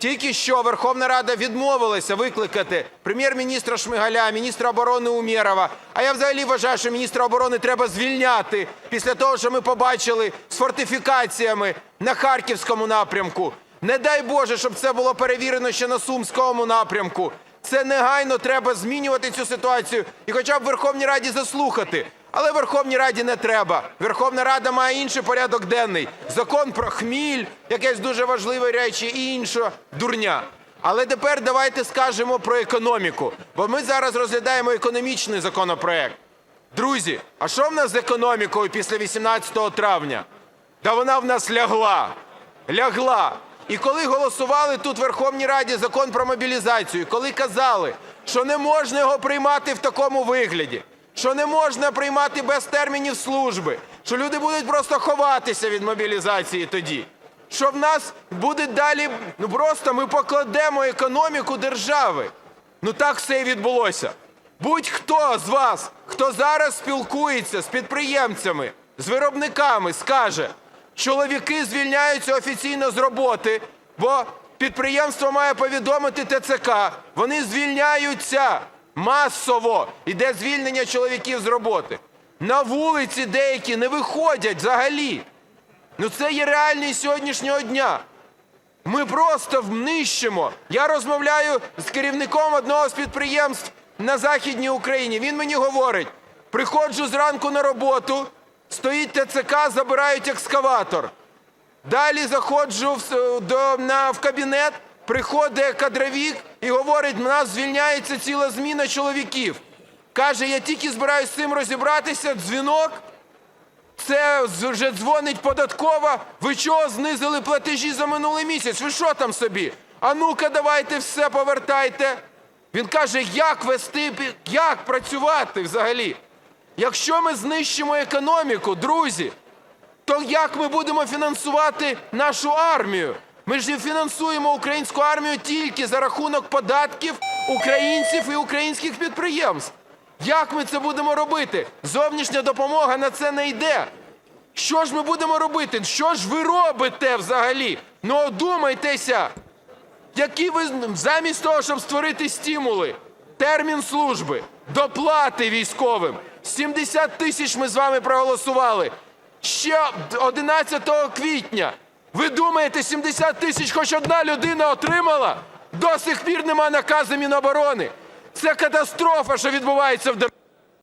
Тільки що Верховна Рада відмовилася викликати прем'єр-міністра Шмигаля, міністра оборони Умєрова. А я взагалі вважаю, що міністра оборони треба звільняти після того, що ми побачили з фортифікаціями на Харківському напрямку. Не дай Боже, щоб це було перевірено ще на Сумському напрямку. Це негайно треба змінювати цю ситуацію і хоча б Верховній Раді заслухати. Але Верховній Раді не треба. Верховна Рада має інший порядок денний. Закон про хміль, якесь дуже важливі речі і інша дурня. Але тепер давайте скажемо про економіку, бо ми зараз розглядаємо економічний законопроект. Друзі, а що в нас з економікою після 18 травня? Та вона в нас лягла. Лягла. І коли голосували тут в Верховній Раді закон про мобілізацію, коли казали, що не можна його приймати в такому вигляді, що не можна приймати без термінів служби, що люди будуть просто ховатися від мобілізації тоді, що в нас буде далі, ну просто ми покладемо економіку держави. Ну так все і відбулося. Будь-хто з вас, хто зараз спілкується з підприємцями, з виробниками, скаже, чоловіки звільняються офіційно з роботи, бо підприємство має повідомити ТЦК. Вони звільняються масово. Іде звільнення чоловіків з роботи. На вулиці деякі не виходять взагалі. Ну це є реальність сьогоднішнього дня. Ми просто нищимо. Я розмовляю з керівником одного з підприємств на Західній Україні. Він мені говорить: приходжу зранку на роботу, стоїть ТЦК, забирають екскаватор. Далі заходжу в, до, на, в кабінет, приходить кадровік і говорить, в нас звільняється ціла зміна чоловіків. Каже, я тільки збираюсь з цим розібратися, дзвінок, це вже дзвонить податкова. Ви чого знизили платежі за минулий місяць? Ви що там собі? А ну-ка, давайте все повертайте. Він каже, як вести, як працювати взагалі? Якщо ми знищимо економіку, друзі, то як ми будемо фінансувати нашу армію? Ми ж фінансуємо українську армію тільки за рахунок податків українців і українських підприємств. Як ми це будемо робити? Зовнішня допомога на це не йде. Що ж ми будемо робити? Що ж ви робите взагалі? Ну одумайтеся. Які ви замість того, щоб створити стимули, термін служби, доплати військовим, 70 тисяч ми з вами проголосували. Ще 11 квітня. Ви думаєте, 70 тисяч хоч одна людина отримала? До сих пір нема наказу Міноборони. Це катастрофа, що відбувається в державі.